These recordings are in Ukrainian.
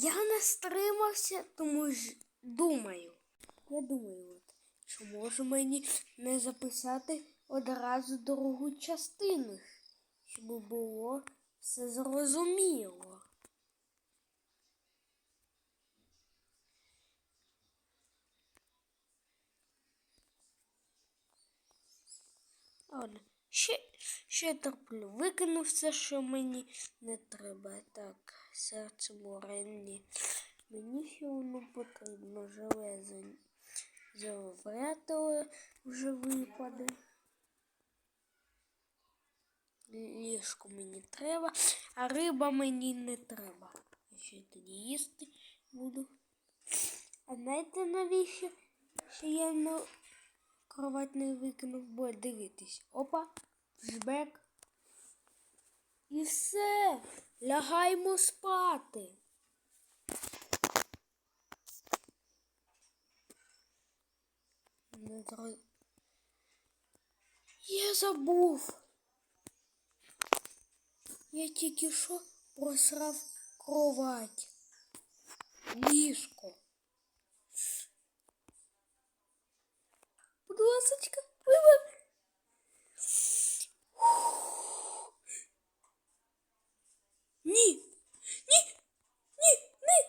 Я не стримався, тому ж думаю. Я думаю, от, чи може мені не записати одразу другу частину, щоб було все зрозуміло. Ладно, ще, ще терплю. Викину все, що мені не треба. Так, серце моренні. Мені ще воно потрібно железо. Заврятили вже випаде. Ліжко мені треба, а риба мені не треба. Я ще тоді їсти буду. А знаєте навіщо? Що я на кровать не викинув, бо дивитись. Опа, жбек. І все. Лягаймо спати. Я забув. Я тільки що просрав кровать. Ліжко. Будь ласочка, вибор. Ні. Ні. Ні. Ні.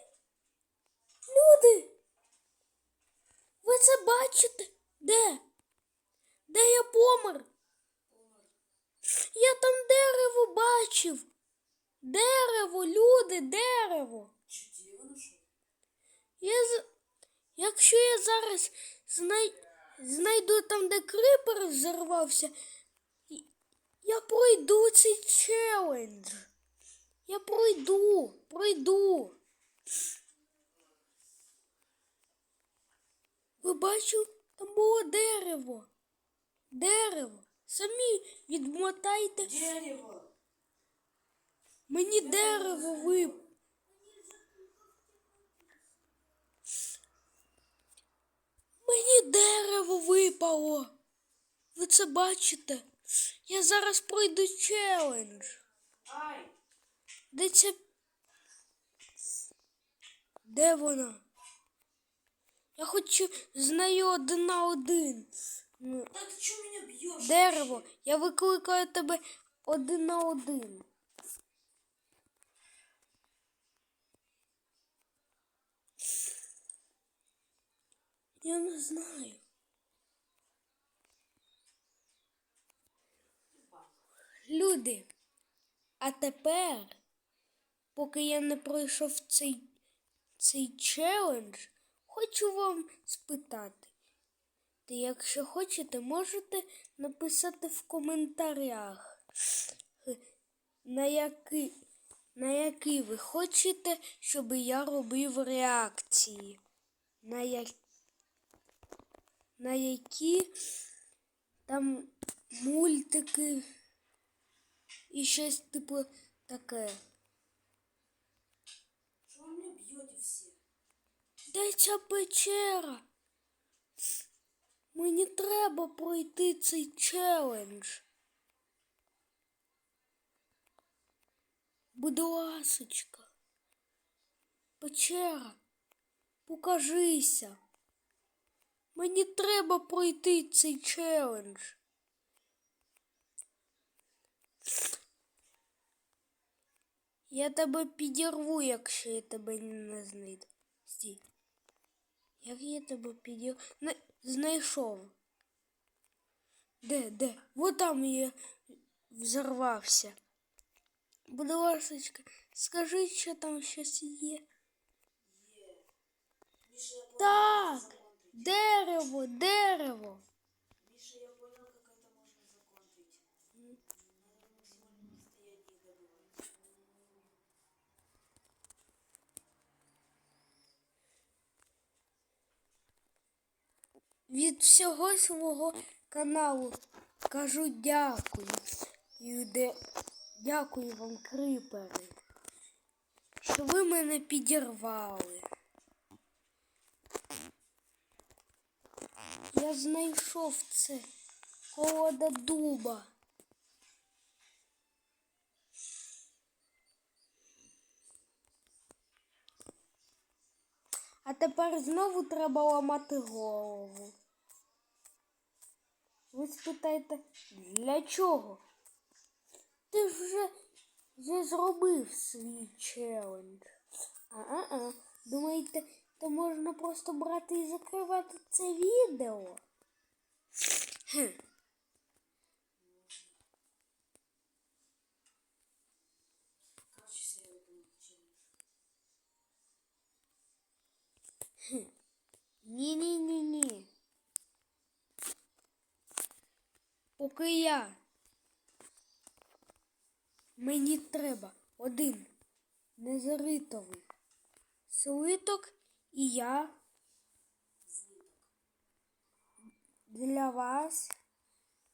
Люди. Ви це бачите? Де? Де я помер? Я там дерево бачив. Дерево, люди, дерево. Я з... Якщо я зараз знай... знайду там, де крипер взорвався, я пройду цей челендж. Я пройду, пройду. Ви бачили, там було дерево. Дерево. Самі відмотайте. Дерево. Мені дерево вип. Мені дерево випало. Ви це бачите? Я зараз пройду челендж. Ай! Де ця. Де вона? Я хочу з нею один на один. Ну, Да ты что меня бьешь? Дерево, я викликаю тебе один на один. Я не знаю. Люди, а тепер, поки я не пройшов цей, цей челендж, хочу вам спитати. Та якщо хочете, можете написати в коментарях, на який, на який ви хочете, щоб я робив реакції. На, я, на які там мультики і щось типу таке. Что вы меня бьете все? Де ця печера? Мені треба пройти цей челендж. Будь ласочка. Печера, покажися. Мені треба пройти цей челендж. Я тебе підірву, якщо я тебе не знайду. Стій. Як я тебе підірву? Не... Знайшов. Де, де? Вот там я взорвався. Будь ласочка, скажи, що там щось є. Миша, я понял, Так, как это законтрить. дерево, дерево. Миша, я понял, как это можно законтрить. Надо на максимальном расстоянии добывать. Від всього свого каналу кажу дякую. Де... Дякую вам, крипери, що ви мене підірвали. Я знайшов це колода дуба. А тепер знову треба ламати голову. Ви спитаєте, для чого? Ти ж вже, вже зробив свій челендж. А-а-а. Думаєте, то можна просто брати і закривати це відео? Хм. Короче, все, я выполнил челлендж. Ні-ні-ні-ні. Поки я. Мені треба один незаритовий слиток і я для вас,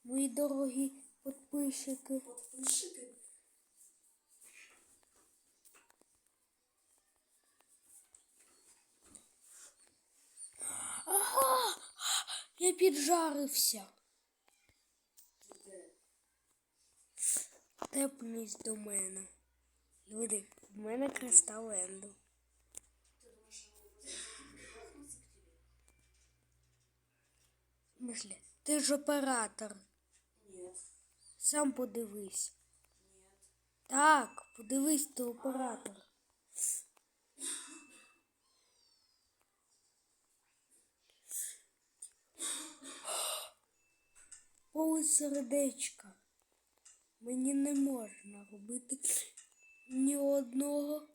мої дорогі підписчики. Подписчики? Ага! Я піджарився. Тепнись до мене. Люди, в мене кристал Енду. Мислі, ти ж оператор. Нет. Сам подивись. Нет. Так, подивись, ти оператор. Поле сердечка. Мені не можна робити ні одного.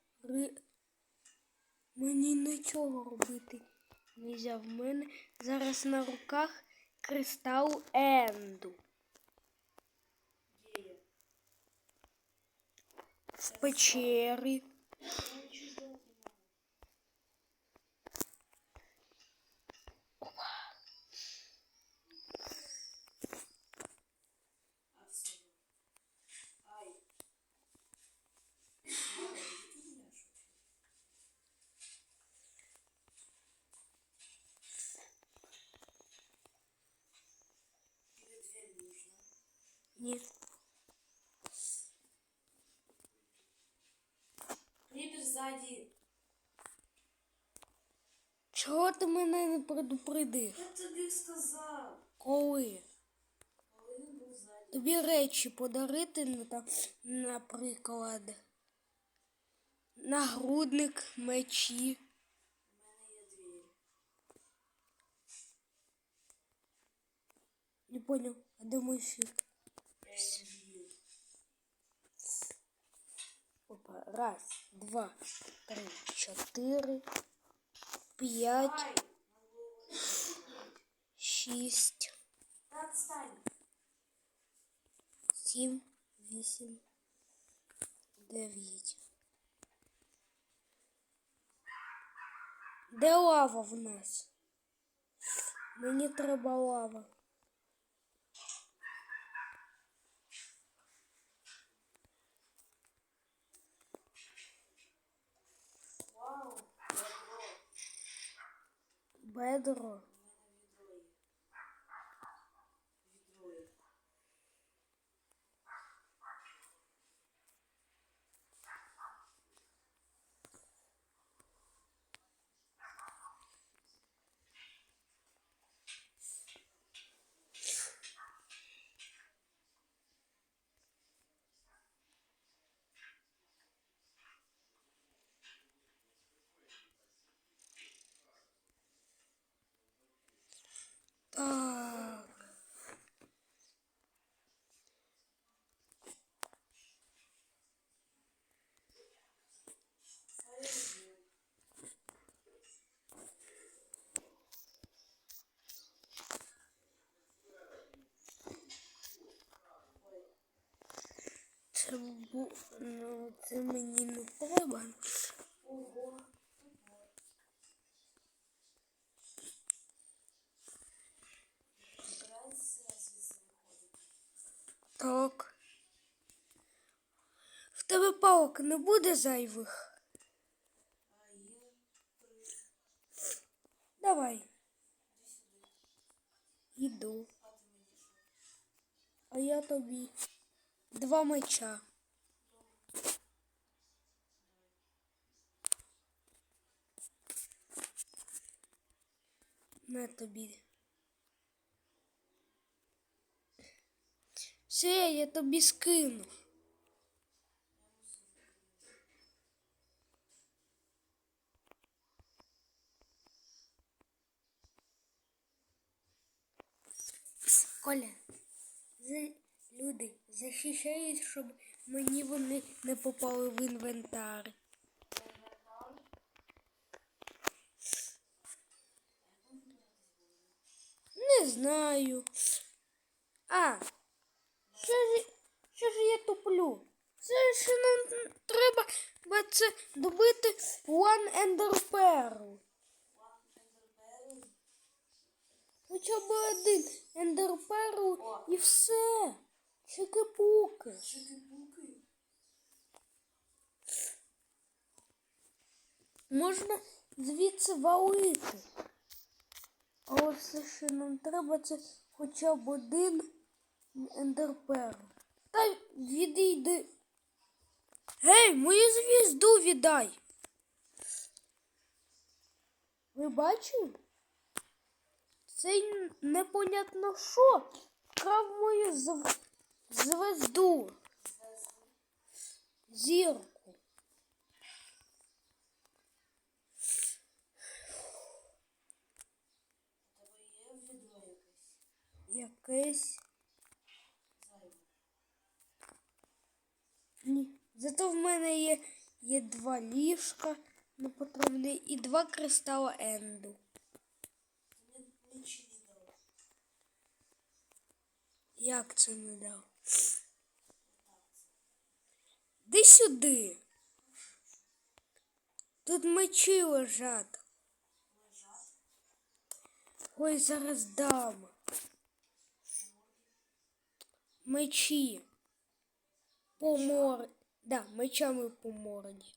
Мені нічого робити Не В мене зараз на руках кристал Енду. В печері. Ні. Крипер сзади. Чого ти мене не предупредив? Я тобі сказав. Коли? Але він був ззаді. Тобі речі подарити, ну, там, наприклад, нагрудник, мечі. У мене є двері. Не понял, а де мій щит? Я їх вб'ю. Опа, раз, два, три, чотири, п'ять, Ай! Надо було його шість, Та отстань. сім, вісім, дев'ять. Де лава в нас? Мені треба лава. Бедро. Так. Це, ну, це мені не треба. Ого. Трансляція звідси виходить. Так. В тебе не буде зайвих. Давай, іду. А я тобі два меча. На тобі. Все, я тобі скину. Коля, за... люди захищають, щоб мені вони не попали в інвентар. Не знаю. А, що ж, що ж я туплю? Це ще нам треба це добити One Ender Pearl. Хоча б один Pearl і все. Чики-пуки. Чики-пуки. Можна звідси валити. Але все, що нам треба, це хоча б один ендерпер. Та відійди. Гей, мою звізду віддай. Ви бачили? Цей непонятно що крав мою зв... звезду. Зірку. Якесь? Ні. Зато в мене є, є два ліжка непотрібні і два кристала енду. Ти мені нічого не дав. Як це не дав? Де сюди. Тут мечі. Лежать. Ой, зараз дам. Мечі. По морді. Да, мечами по морді.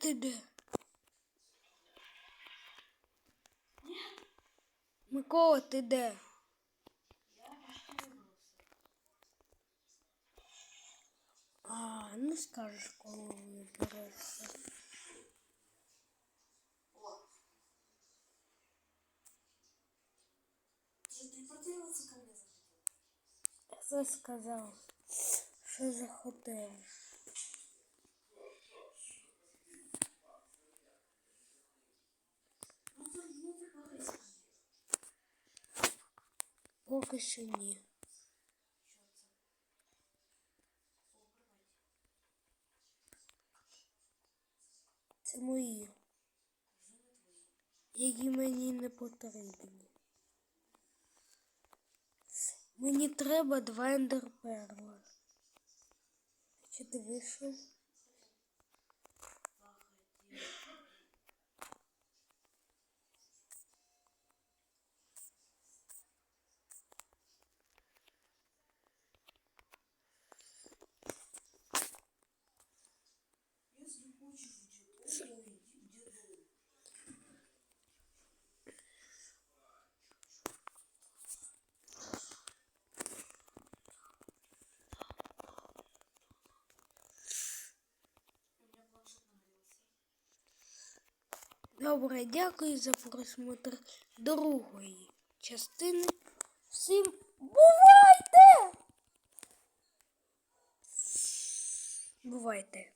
Ти де? Микола, ти де? Я. А, не скажеш, коли. Ты, ты ко мне захотел? Хто сказав, що захотів? Поки що ні. Це? Мої, які мені не потрібні. Мені треба два ендерперла. Чи ти вийшов? Добре, дякую за просмотр другої частини. Всім бувайте! Бувайте!